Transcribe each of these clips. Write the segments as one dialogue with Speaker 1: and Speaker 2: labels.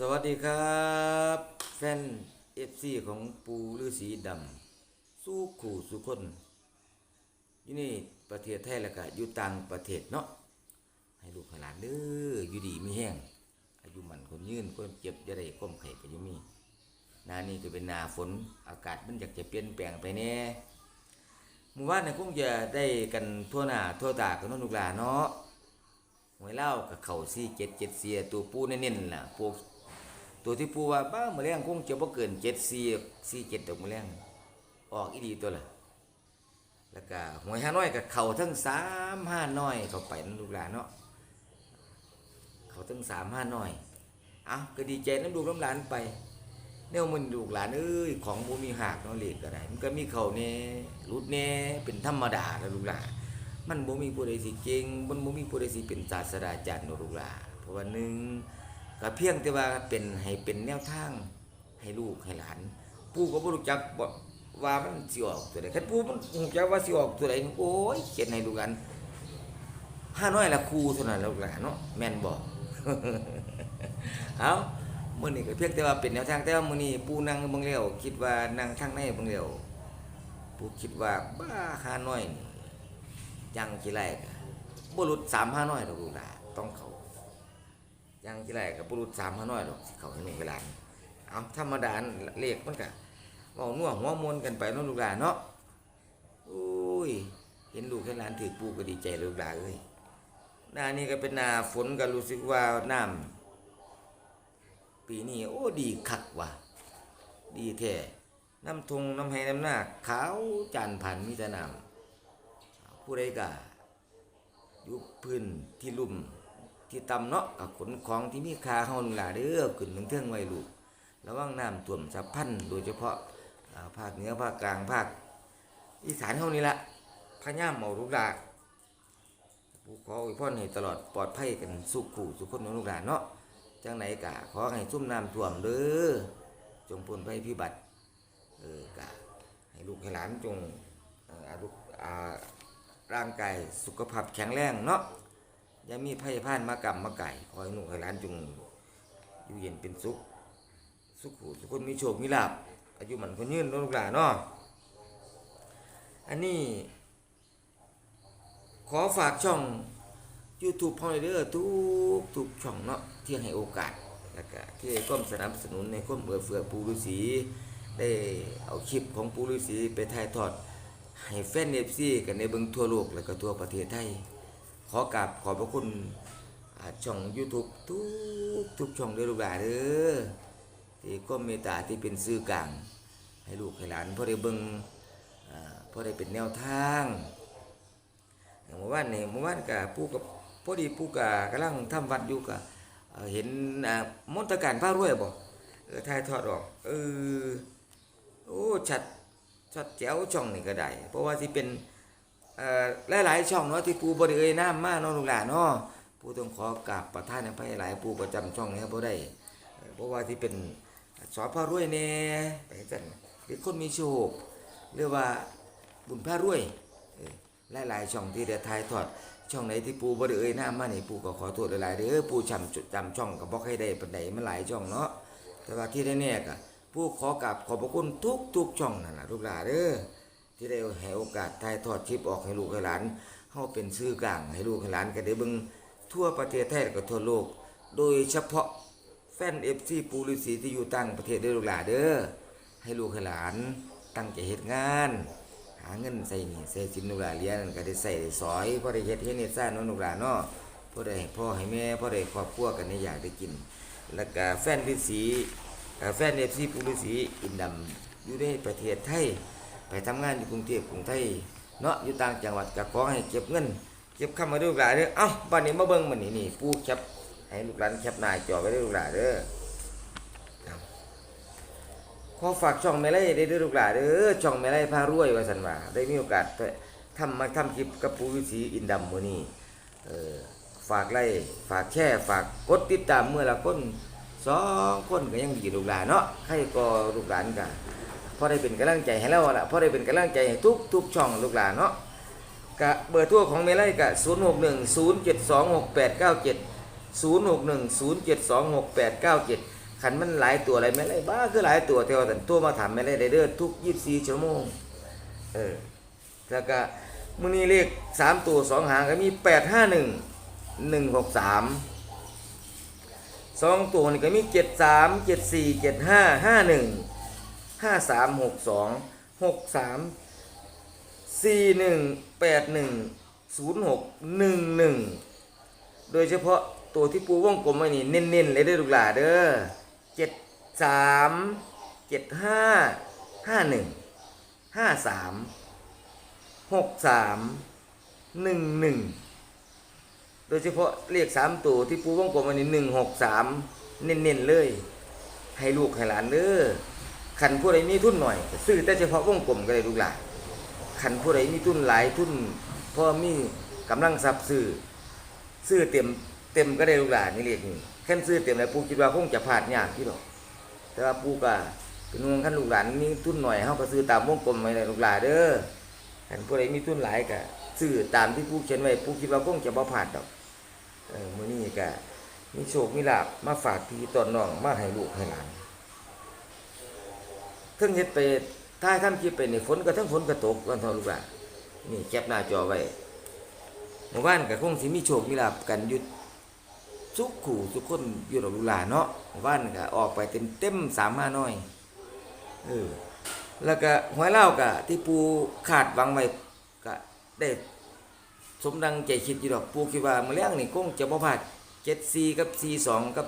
Speaker 1: สวัสดีครับ แฟนเอฟซีของปูฤาษีดำสู้ขู่สุคนอยู่นี่ประเทศไทยแล้วก็อยู่ต่างประเทศเนาะให้ลูกให้หลานเด้ออยู่ดีมีแห้งอายุมันคนยืนคนเจ็บจะได้ก้มไข่ก็ยังมีนานี้ก็เป็นนาฝนอากาศมันอยากจะเปลี่ยนแปลงไปแน่หมู่บ้านเนี่ยคงจะได้กันทั่วหน้าทั่วตากันเนาะลูกหลานเนาะหวยเล่ากับเข่าซี่เจ็ดเจ็ดเสียตัวปูเน้นๆล่ะพวก ตัวที่ปูว่าบ้ามือแรงคงจะบ่เกินเจ็ดสี่สี่เจ็ดดอกมือแรงออกอีดีตัวละแล้วก็หวยห้าน้อยกับเข่าทั้งสามห้าน้อยเขาไปนั่นลูกหลานเนาะเขาทั้งสามห้าน้อยอ้าก็ดีใจน้ำลูน้ำหลานไปเนี่ยมันลูกหลานเอ้ยของบูมีหักเนาะเหล็กก็ได้มันก็มีเข่าเนี่ยรุดเนี่ยเป็นธรรมดาแล้วลูกหลานมันบ่มีผู้ใดสิเก่งมันบ่มีผู้ใดสิเป็นศาสตราจารย์เนาะลูกหลานเพราะว่าหนึ่ง ก็เพียงแต่ว่าเป็นให้เป็นแนวทางให้ลูกให้หลาน ปู่ก็บ่รู้จักบ่ว่ามันสิออกตัวใดคันปู่มันรู้จักว่าสิออกตัวใดโอ้ยเขียนให้ลูกหลานห้าน้อยละครูเท่านั้นลูกหลานเนาะแม่นบ่เอามื้อนี้ก็เพียงแต่ว่าเป็นแนวทางแต่ว่ามื้อนี้ปู่นั่งบิ่งแล้วคิดว่านั่งทางในบิ่งแล้วปู่คิดว่าบ้าห้าน้อยยังสิไล่ก็บ่หลุด3ห้าน้อยดอกลูกหลานต้องเขา ยังที่ไรกับปุรุษสามห้าน้อยหรอกเขาให้แม่กหลาเอาธรรมดาเลขมันกะว่านัวหัวมวนกันไปเนาะลูกหลานเนาะอุ้ย เห็นลูกเห็นหลานถือปูก็ดีใจลูกหลานเลยหน้านี้ก็เป็นหน้าฝนก็รู้สึกว่าน้ำปีนี้โอ้ดีคักว่ะดีแท้น้ำทงน้ำให้น้ำหน้าขาวจานผ่านมีแต่น้ำผู้ใดกะยู่พื้นที่ลุ่ม ที่ตำเนาะกับขนของที่มีคาเฮาลงหลาเด้อขึ้นถึงเทิงไว้ลูกระวังน้ำท่วมสะพันโดยเฉพาะภาคเหนือภาคกลางภาคอีสานเฮานี่ละพะย่ามเอาลูกหลานผู้ขออวยพรให้ตลอดปลอดภัยกันสุขขู่สุขคนของลูกหลานเนาะจังไหนกะขอให้ซุ่มน้ำท่วมเด้อจงพ้นภัยพิบัติเออกะให้ลูกให้หลานจงเอ่ออารุอ่าร่างกายสุขภาพแข็งแรงเนาะ อย่ามีไพ่พ่านมากรรมมาไก่ขอให้หนุ่ให้หล้านจุงอยู่เย็นเป็นสุข สุขหูทุกคนมีโชคมีลาบอายุมันคนยืนนาะลูกหลานเนาะอันนี้ ขอฝากช่อง YouTube พ่อเด้อทุกทุกช่องเนาะที่ให้โอกาสแล้วก็ที่ให้มสนับสนุนในความเอื้อเฟือปูฤาษีได้เอาคลิปของปูฤาษีไปถ่ายทอดให้แฟนเอฟซีกันในเบิงทั่วโลกและก็ทั่วประเทศไทย ขอกราบขอบพระคุณช่อง YouTube ทุกทุกช่องด้อลูกหลานเด้อที่ก็เมตตาที่เป็นสื่อกลาง ให้ลูกให้หลานพ่อได้เบิ่งอ่อได้เป็นแนวทางอย่างเมื่อวานนี่เมื่อวานกับปู่กับพอดีปู่กับกำลังทำวัดอยู่กับเห็นมนตการผ้ารวยบ่เออถ่ายทอดออกเออโอ้ชัดชัดแจ๋วช่องนี่ก็ได้เพราะว่าที่เป็น เอ่อหลายช่องเนาะที่ปูบ่ได้เอ่ยน้ำมาเนาะลูกหลานเนาะปูต้องขอกราบประท่านอภัยหลายปูประจำช่องนี้บ่ได้เอ่อเพราะว่าที่เป็นสอพระรวยแน่ไปจังหรือคนมีโชคหรือว่าบุญพระรวยเออหลายช่องที่ได้ถ่ายทอดช่องไหนที่ปูบ่ได้เอ่ยน้ำมานี่ปูก็ขอโทษหลายๆเด้อปูจำจุดจำช่องก็บ่ให้ได้ปานใดมันหลายช่องเนาะแต่ว่าที่แน่ๆก็ปูขอกราบขอบพระคุณทุกๆช่องนั่นล่ะลูกหลานเด้อ ที่ได้ให้โอกาสถ่ายทอดคลิปออกให้ลูกให้หลานเฮาเป็นสื่อกลางให้ลูกให้หลานก็ได้เบิ่งทั่วประเทศไทยและก็ทั่วโลก โดยเฉพาะแฟน FC ปูฤาษีที่อยู่ต่างประเทศเด้ลูกหลานเด้อให้ลูกให้หลานตั้งใจเฮ็ดงาน หาเงินใส่หนี่ใส่สินลูกหลานเรียนก็ได้ใส่ได้สอยพอได้เฮ็ดเฮ็ดเฮ็ดซ่านเนาะลูกหลานเนาะพอได้ให้พ่อให้แม่พอได้ครอบครัวกันได้อยากได้กิน แล้วก็แฟนฤาษีเอ่อแฟน FC ปูฤาษีอินดำอยู่ในประเทศไทย ไปทำงานอยู่กรุงเทพกรุงไทยเนาะอยู่ต่างจังหวัดก็ขอให้เก็บเงิน เก็บคำมาดูลูกหลานเด้อเอ้าบ้านนี้มาเบิ่งมันนี่นี่ปูแคปให้ลูกหลานแคปหน้าจอไว้ด้อลูกหลานเด้อขอฝากช่องแม่ไล่ได้ด้อลูกหลานเด้อช่องแม่ไล่พารวยว่าซั่นว่าได้มีโอกาสไปทำมาทำคลิปกับปูวิสีอินดำมื้อนี้เออฝากไล่ฝากแชร์ฝากกดติดตามเมื่อละคนสองคนก็ยังดีลูกหลานเนาะใครก็ลูกหลานกัน พอได้เป็นกำลังใจให้เราละพอได้เป็นกำลังใจให้ทุกทุกช่องลูกหลานเนาะกะเบอร์ทั่วของเมลัยกะ0 6 1 0 7 2 6 8 9 7 0 6 1 0 7 2 6 8 9 7ขันมันหลายตัวอะไรไม่ไรบ้าคือหลายตัวแต่ว่าแต่ตัวมาถามไม่ไรได้เด้อทุกยี่สิบสี่ชั่วโมงเออแล้วก็มือนี้เลขสามตัวสองหางก็มีแปดห้าหนึ่งหนึ่งหกสามสองตัวนี่ก็มีเจ็ดสามเจ็ดสี่เจ็ดห้าห้าหนึ่ง ห้าสามหกสองหกสามสี่หนึ่งแปดหนึ่งศูนย์หกหนึ่งหนึ่งโดยเฉพาะตัวที่ปูวงกลมไว้นี่เน้นๆเลยเด้อลูกหลานเด้อเจ็ดสามเจ็ดห้าห้าหนึ่งห้าสามหกสามหนึ่งหนึ่งโดยเฉพาะเลขสามตัวที่ปูวงกลมไว้นี่หนึ่งหกสามเน้นๆเลย ให้ลูกให้หลานเด้อ ขันผู้ใดมีทุนหน่อยซื้อแต่เฉพาะวงกลมก็ได้ลูกหลานขันผู้ใดมีทุนหลายทุนพอมีกำลังทรัพย์ซื้อซื้อเต็มเต็มก็ได้ลูกหลานนี่เรียกนี่แค่ซื้อเต็มแล้วปูคิดว่าคงจะผ่านยากที่หรอก แต่ว่าปูก็เป็นวงขั้นลูกหลานมีทุนหน่อยเฮาก็ซื้อตามวงกลมไว้เลยลูกหลานเด้อขันผู้ใดมีทุนหลายก็ซื้อตามที่ปูเขียนไว้ปูคิดว่าคงจะบ่ผ่านดอกเออมื้อนี้ก็มีโชคมีลาภมาฝากพี่ตอนน้องมาให้ลูกให้หลาน เพิ่งเฮ็ดไปท้ายทำคลิปไปนี่ฝนก็ทั้งฝนก็ตกวันทอลูกหลานนี่แคปหน้าจอไว้หมู่บ้านก็คงสิมีโชคมีลาบกันยุดสุขขู่ทุกคนอยู่ดอกลูกหลานเนาะหมู่บ้านก็ออกไปเต็มเต็มสามห้าน้อยเออแล้วก็หวยเล่าก็ที่ปูขาดหวังไว้ก็ได้สมดังใจคิดอยู่ดอกปูคิดว่ามื้อแรงนี่คงจะบ่พลาด74กับ42กับ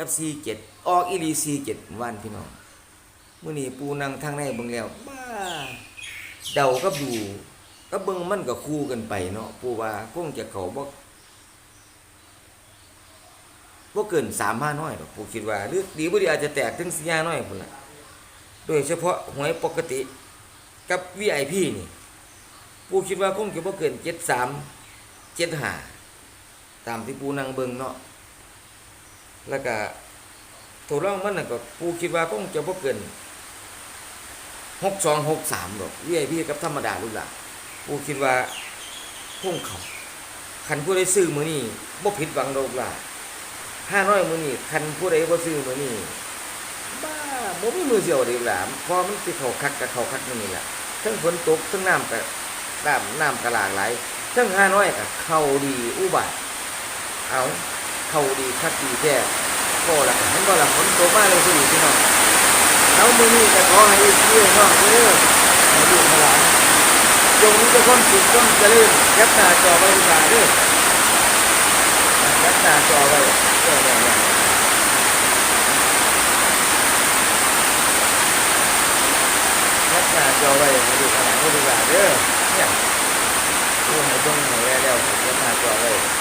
Speaker 1: กับ47ออกอีหลี47วันพี่น้องเมื้อนี้ปูนั่งทางในเบิ่งแล้วบ้าเดากับดูก็เบิ่งมันก็คู่กันไปเนาะผู้ว่าคงจะเขาบ่บ่เกินสามห้าน้อยหรอกผู้คิดว่าหรือดีบ่ดีอาจจะแตกถึงสี่ห้าน้อยพุ่นละโดยเฉพาะหวยปกติกับ VIP นี่ผู้คิดว่าคงจะบ่เกิน73 75ตามที่ผู้นั่งเบิ่งเนาะ แล้วก็ตัวรองมันน่ะก็ผู้คิดว่าคงจะบ่เกินหกสองหกสามดอกวีไอพีกับธรรมดาลูกหล่ะกูคิดว่าพุ่งเขาคันผู้ใดซื้อมือนี่บ่ผิดหวังดอกล่ะห้าน้อยมือนี่คันผู้ใดบ่ซื้อมือนี่บ้าบ่มีมือเสียวเดียวล่ะเพอมันสิเข้าคักกับเข้าคักมือนี่ล่ะทั้งฝนตกทั้งน้ำก็น้ำน้ำกระหลากไหลายทั้งห้าน้อยก็เขาดีอุบัติเอา เข้าดีคักดีแท้ก็ละเห็นบ่ล่ะฝนตกมาเลยสิพี่น้องแล้วมือนี้ก็ขอให้พี่น้องเด้อให้ลูกหลานจงมีแต่ความสุขความเจริญยับหน้าจอไว้ดีกว่าเด้อยับหน้าจอไว้เด้อเนี่ยเนี่ยยับหน้าจอไว้ให้ลูกให้หลานให้ดีกว่าเด้อเนี่ยผู้ให้เบิ่งให้แล้วแล้วยับหน้าจอไว้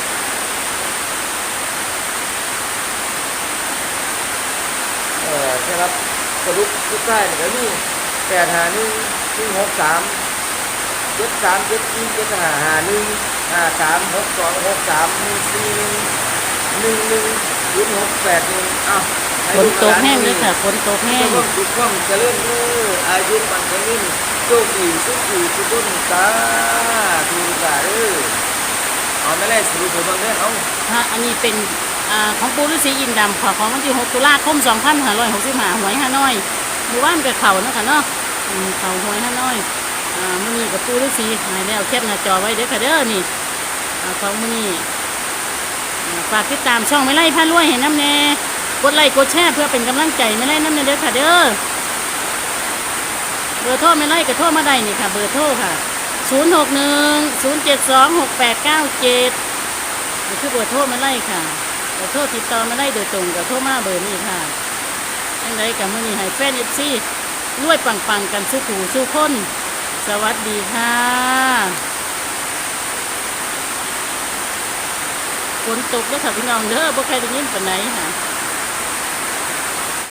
Speaker 1: ออใช่ครับสรุปทุกท่ายนี่ก็มีแปดหาหนึ่งหนึ่งหกสามเจ็ดสามเจ็ดสี่เจ็ดห้าหาหนึ่งห้าสามหกสองหกสามหนึ่งสี่หนึ่งหนึ่งหนึ่งศูนย์หกแปดหนึ่งอ้าวให้
Speaker 2: ฝน
Speaker 1: ลู
Speaker 2: ตก
Speaker 1: หา
Speaker 2: แห้งเลย
Speaker 1: มี
Speaker 2: ค่ะฝนตกแห้ง
Speaker 1: ความสุขความเจริญเด้ออายุมันก็ยิ่งโชคดีสุขดีสุขคนสาธุกาเด้อเอาไม่ได้สรุปผมบ้างเด้อเอา
Speaker 2: ฮะอันนี้เป็นอ่า ของปูฤาษีอินดำค่ะของวันที่ 6 ตุลาคม 2565หวยฮานอยหมู่บ้านกับเขาเนาะค่ะเนาะเขาหวยฮานอยอ่ามื้อนี้กับปูฤาษีหายแล้วแคปหน้าจอไว้เด้อค่ะเด้อนี่อ่าของมื้อนี่ฝากติดตามช่องไม่ไล่พารวยให้น้ำแน่กดไลค์กดแชร์เพื่อเป็นกำลังใจไม่ไล่น้ำแน่เด้อค่ะเด้อเบอร์โทรไม่ไล่ก็โทรมาได้นี่ค่ะเบอร์โทรค่ะ 061 072 6897นี่คือเบอร์โทรไมาไล่ค่ะ เบอร์โทรติดต่อมาได้โดยตรงกับโทรมาเบอร์นี้ค่ะยังไงกับมือนี้ให้แฟนเอฟซีรวยปังๆกันสู้ขู่สู้คนสวัสดีค่ะฝนตกแล้วค่ะพี่น้องเด้อบ่ใครได้ยินปานไหนค่ะ